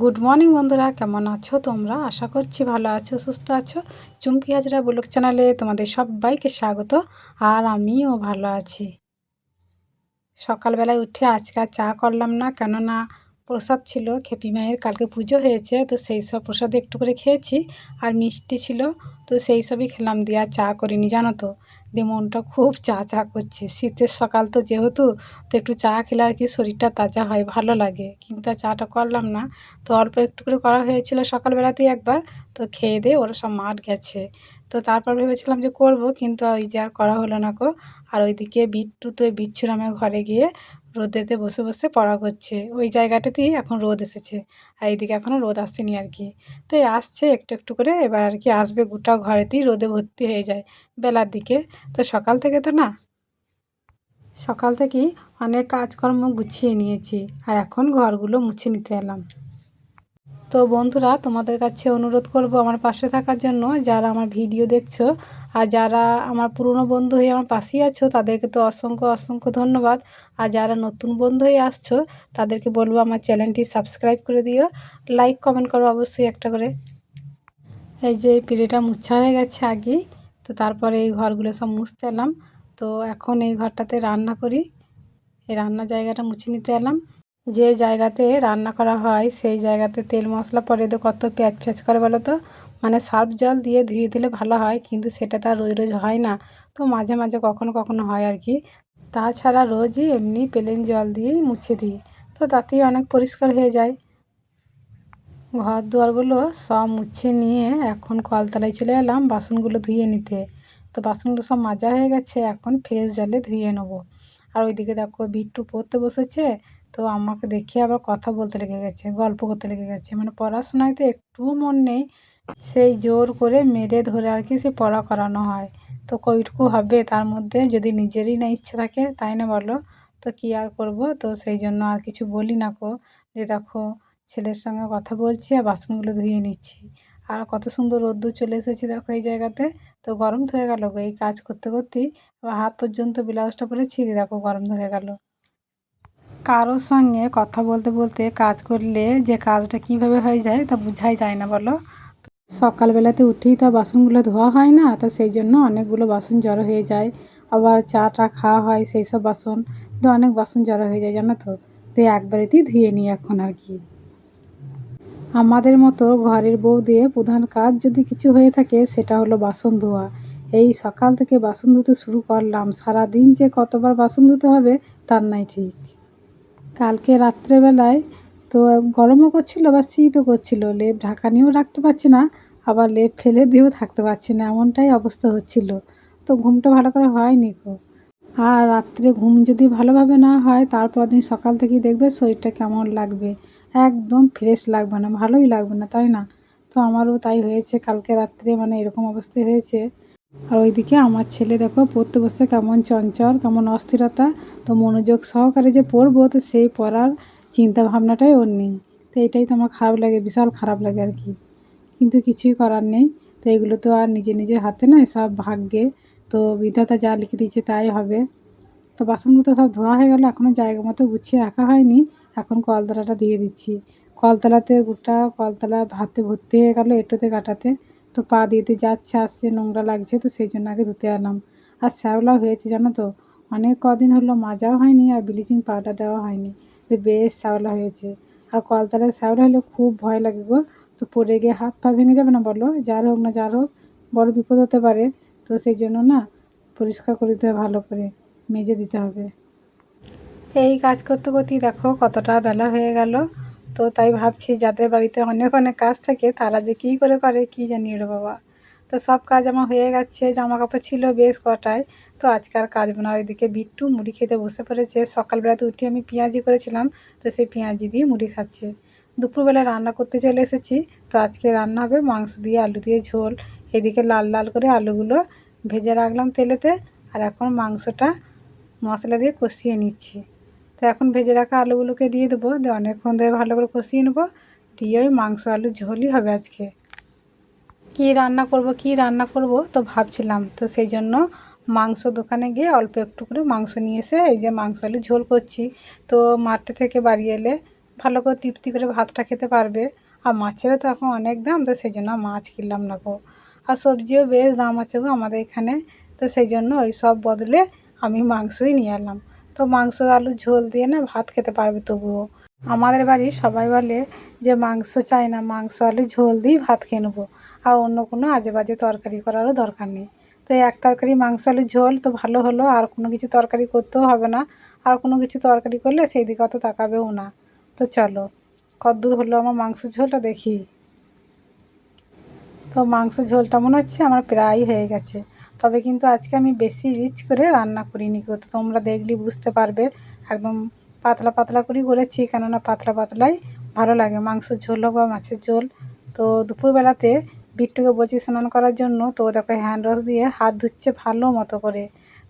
Good morning বন্ধুরা, কেমন আছো তোমরা? আশা করছি ভালো আছো, সুস্থ আছো। চুমকি হাজরা ব্লগ চ্যানেলে তোমাদের সবাইকে স্বাগত, আর আমিও ভালো আছি। সকালবেলায় উঠে আজকে চা করলাম না, কেননা প্রসাদ ছিল, খেপি মায়ের কালকে পুজো হয়েছে, তো সেই সব প্রসাদে একটু করে খেয়েছি, আর মিষ্টি ছিল, তো সেই সবই খেলাম, দিয়ে আর চা করিনি, জানো তো। দিয়ে মনটা খুব চা চা করছে। শীতের সকাল তো যেহেতু, তো একটু চা খেলে আর কি শরীরটা তাজা হয়, ভালো লাগে। কিন্তু চাটা করলাম না। তো অল্প একটু করে করা হয়েছিল সকালবেলাতেই একবার। তো খেয়ে দিয়ে ওরা সব মাঠ গেছে। তো তারপর ভেবেছিলাম যে করব, কিন্তু ওই যে আর করা হলো না কো আর ওইদিকে বিট্টু তো বিচ্ছুরামের ঘরে গিয়ে রোদেতে বসে বসে পড়া করছে। ওই জায়গাটাতেই এখন রোদ এসেছে। আর এইদিকে এখনও রোদ আসেনি আর কি। তো এই আসছে একটু একটু করে, এবার আর কি আসবে গোটা ঘরেতেই রোদে ভর্তি হয়ে যায় বেলার দিকে। তো সকাল থেকে তো না, সকাল থেকেই অনেক কাজকর্ম গুছিয়ে নিয়েছি। আর এখন ঘরগুলো মুছে নিতে এলাম। তো বন্ধুরা, তোমাদের কাছে অনুরোধ করব আমার পাশে থাকার জন্য, যারা আমার ভিডিও দেখছ আর যারা আমার পুরনো বন্ধু হয়ে আমার পাশেই আছো, তাদেরকে তো অসংখ্য অসংখ্য ধন্যবাদ। আর যারা নতুন বন্ধু হয়ে আসছো, তাদেরকে বলব আমার চ্যানেলটি সাবস্ক্রাইব করে দিও। লাইক, কমেন্ট করো অবশ্যই একটা করে। এই যে পিড়েটা মুছা হয়ে গেছে আগেই তো তারপরে এই ঘরগুলো সব মুছতে এলাম। তো এখন এই ঘরটাতে রান্না করি। এই রান্না জায়গাটা মুছে নিতে এলাম। যে জায়গাতে রান্না করা হয়, সেই জায়গাতে তেল মশলা, পরে তো কত প্যাঁচ প্যাঁচ করে বলো তো? মানে সার্ফ জল দিয়ে ধুয়ে দিলে ভালো হয়, কিন্তু সেটা তো আর রোজ রোজ হয় না। তো মাঝে মাঝে কখনো কখনো হয় আর কি। তাছাড়া রোজই এমনি প্লেন জল দিয়েই মুছে দিই। তো তাতেই অনেক পরিষ্কার হয়ে যায়। ঘর দুয়ারগুলো সব মুছে নিয়ে এখন কলতলায় চলে এলাম বাসনগুলো ধুয়ে নিতে। তো বাসনগুলো সব মাজা হয়ে গেছে, এখন ফ্রেশ জলে ধুয়ে নেব। আর ওইদিকে দেখো বিট্টু পড়তে বসেছে। তো আমাকে দেখে আবার কথা বলতে লেগে গেছে, গল্প করতে লেগে গেছে। মানে পড়াশোনায় তো একটুও মন নেই, সেই জোর করে মেরে ধরে আর কি সে পড়া করানো হয়। তো কইটুকু হবে, তার মধ্যে যদি নিজেরই না ইচ্ছে থাকে, তাই না বলো? তো কী আর করব? তো সেই জন্য আর কিছু বলি না কো। যে দেখো, ছেলের সঙ্গে কথা বলছি আর বাসনগুলো ধুয়ে নিচ্ছি। আর কত সুন্দর রোদ্দুর চলে এসেছে দেখো এই জায়গাতে। তো গরম ধরে গেল এই কাজ করতে করতেই। হাত পর্যন্ত ব্লাউজটা পরেছি, দেখো গরম ধরে গেল। কারোর সঙ্গে কথা বলতে বলতে কাজ করলে যে কাজটা কীভাবে হয়ে যায় তা বোঝাই যায় না বলো। সকালবেলাতে উঠেই তো বাসনগুলো ধোয়া হয় না, তো সেই জন্য অনেকগুলো বাসন জড়ো হয়ে যায়। আবার চা টা খাওয়া হয় সেই সব বাসন, তো অনেক বাসন জড়ো হয়ে যায় জানো তো। তো একবারেতেই ধুয়ে নিই এখন আর কি। আমাদের মতো ঘরের বউ দিয়ে প্রধান কাজ যদি কিছু হয়ে থাকে সেটা হলো বাসন ধোয়া। এই সকাল থেকে বাসন ধুতে শুরু করলাম। সারা দিন যে কতবার বাসন ধুতে হবে তার নাই ঠিক। কালকে রাত্রেবেলায় তো গরমও করছিল, আবার শীতও করছিল। লেপ ঢাকা নিয়েও রাখতে পারছি না, আবার লেপ ফেলে দিয়েও থাকতে পারছি না, এমনটাই অবস্থা হচ্ছিল। তো ঘুমটা ভালো করে হয়নি গো। আর রাত্রে ঘুম যদি ভালোভাবে না হয়, তারপর দিন সকাল থেকেই দেখবে শরীরটা কেমন লাগবে। একদম ফ্রেশ লাগবে না, ভালোই লাগবে না, তাই না? তো আমারও তাই হয়েছে, কালকে রাত্রে মানে এরকম অবস্থায় হয়েছে। আর ওইদিকে আমার ছেলে দেখো, পড়তে বসে কেমন চঞ্চল, কেমন অস্থিরতা। তো মনোযোগ সহকারে যে পড়ব, তো সেই পড়ার চিন্তা ভাবনাটাই ওর নেই। তো এটাই তো আমার খারাপ লাগে, বিশাল খারাপ লাগে আর কি। কিন্তু কিছুই করার নেই। তো এগুলো তো আর নিজে নিজের হাতে নয়, সব ভাগ্যে। তো বিধাতা যা লিখে দিয়েছে তাই হবে। তো বাসনগুলো সব ধোয়া হয়ে গেলো এখনও জায়গা মতো গুছিয়ে রাখা হয়নি। এখন কলতলাটা দিয়ে দিচ্ছি। কলতলাতে গোটা কলতলা ভাতে ভর্তি হয়ে গেলো, এটোতে কাটাতে। তো পা দিতে যাচ্ছে, আসছে, নোংরা লাগছে, তো সেই জন্য আগে ধুতে আনলাম। আর শ্যাওলা হয়েছে, জানো তো? অনেক কদিন হলো মাজাও হয়নি আর ব্লিচিং পাউডার দেওয়া হয়নি। তো বেশ শ্যাওলা হয়েছে। আর কলতলায় শ্যাওলা হলে খুব ভয় লাগে গো। তো পড়ে গিয়ে হাত পা ভেঙে যাবে না বলো? যার হোক না যার হোক, বড় বিপদ হতে পারে। তো সেই জন্য না, পরিষ্কার করে দিতে হবে, ভালো করে মেজে দিতে হবে। এই কাজ করতে করতেই দেখো কতটা বেলা হয়ে গেল। তো তাই ভাবছি যাদের বাড়িতে অনেক অনেক কাজ থাকে, তারা যে কী করে করে, কী জানি রে বাবা। তো সব কাজ আমার হয়ে গেছে জামা কাপড় ছিল বেশ কটায়। তো আজকাল কাজ বোনা ওইদিকে বিট্টু মুড়ি খেতে বসে পড়েছে। সকালবেলাতে উঠে আমি পেঁয়াজি করেছিলাম, তো সেই পেঁয়াজি দিয়ে মুড়ি খাচ্ছে। দুপুরবেলা রান্না করতে চলে এসেছি, তো আজকে রান্না হবে মাংস দিয়ে আলু দিয়ে ঝোল। এদিকে লাল লাল করে আলুগুলো ভেজে রাখলাম তেলেতে, আর এখন মাংসটা মশলা দিয়ে কষিয়ে নিচ্ছি। তো এখন ভেজে রাখা আলুগুলোকে দিয়ে দেবো, দিয়ে অনেকক্ষণ ধরে ভালো করে কষিয়ে নেব, দিয়ে ওই মাংস আলু ঝোলই হবে আজকে। কী রান্না করব, কী রান্না করব তো ভাবছিলাম, তো সেই জন্য মাংস দোকানে গিয়ে অল্প একটু করে মাংস নিয়ে এসে এই যে মাংস আলু ঝোল করছি। তো মাঠে থেকে বাড়ি এলে ভালো করে তৃপ্তি করে ভাতটা খেতে পারবে। আর মাছেরও তো এখন অনেক দাম, তো সেই জন্য মাছ কিনলাম না গো। আর সবজিও বেশ দাম আছে গো আমাদের এখানে, তো সেই জন্য ওই সব বদলে আমি মাংসই নিয়ে এলাম। তো মাংস, আলু, ঝোল দিয়ে না ভাত খেতে পারবে তবুও। আমাদের বাড়ির সবাই বলে যে মাংস চাই না, মাংস, আলু, ঝোল দিয়েই ভাত খেয়ে নেব। আর অন্য কোনো আজে বাজে তরকারি করারও দরকার নেই। তো এক তরকারি মাংস, আলু, ঝোল তো ভালো হলো, আর কোনো কিছু তরকারি করতেও হবে না। আর কোনো কিছু তরকারি করলে সেই দিকে অত তাকাবেও না। তো চলো, কদ্দূর হলো আমার মাংস ঝোলটা দেখি। তো মাংস ঝোলটা মনে হচ্ছে আমার প্রায় হয়ে গেছে। তবে কিন্তু আজকে আমি বেশি রিচ করে রান্না করিনি তো তোমরা দেখলেই বুঝতে পারবে, একদম পাতলা পাতলা করেই করেছি, কেননা পাতলা পাতলাই ভালো লাগে। মাংস ঝোল হোক বা মাছের ঝোল। তো দুপুরবেলাতে বিট্টুকে বলছি স্নান করার জন্য, তো দেখো হ্যান্ড ওয়াশ দিয়ে হাত ধুচ্ছে ভালো মতো করে।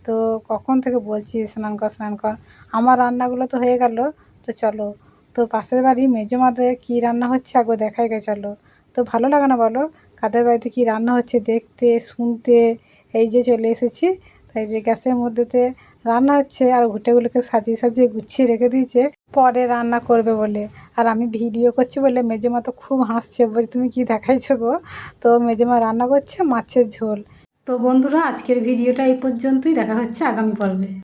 তো কখন থেকে বলছি স্নান কর স্নান কর। আমার রান্নাগুলো তো হয়ে গেল, তো চলো। তো পাশের বাড়ি মেজো মাদের কী রান্না হচ্ছে একবার দেখাই গে, চলো। তো ভালো লাগে না বলো? কাদের বাড়িতে কী রান্না হচ্ছে দেখতে, শুনতে? এই যে চলে এসেছি। তাই যে গ্যাসের মধ্যেতে রান্না হচ্ছে আর ঘুটেগুলোকে সাজিয়ে সাজিয়ে গুছিয়ে রেখে দিয়েছে। পরে রান্না করবে বলে। আর আমি ভিডিও করছি বলে মেজেমা তো খুব হাসছে। বলছে, তুমি কি দেখাইছো গো? তো মেজেমা রান্না করছে মাছের ঝোল। তো বন্ধুরা, আজকের ভিডিওটা এই পর্যন্তই। দেখা হচ্ছে আগামী পর্বে।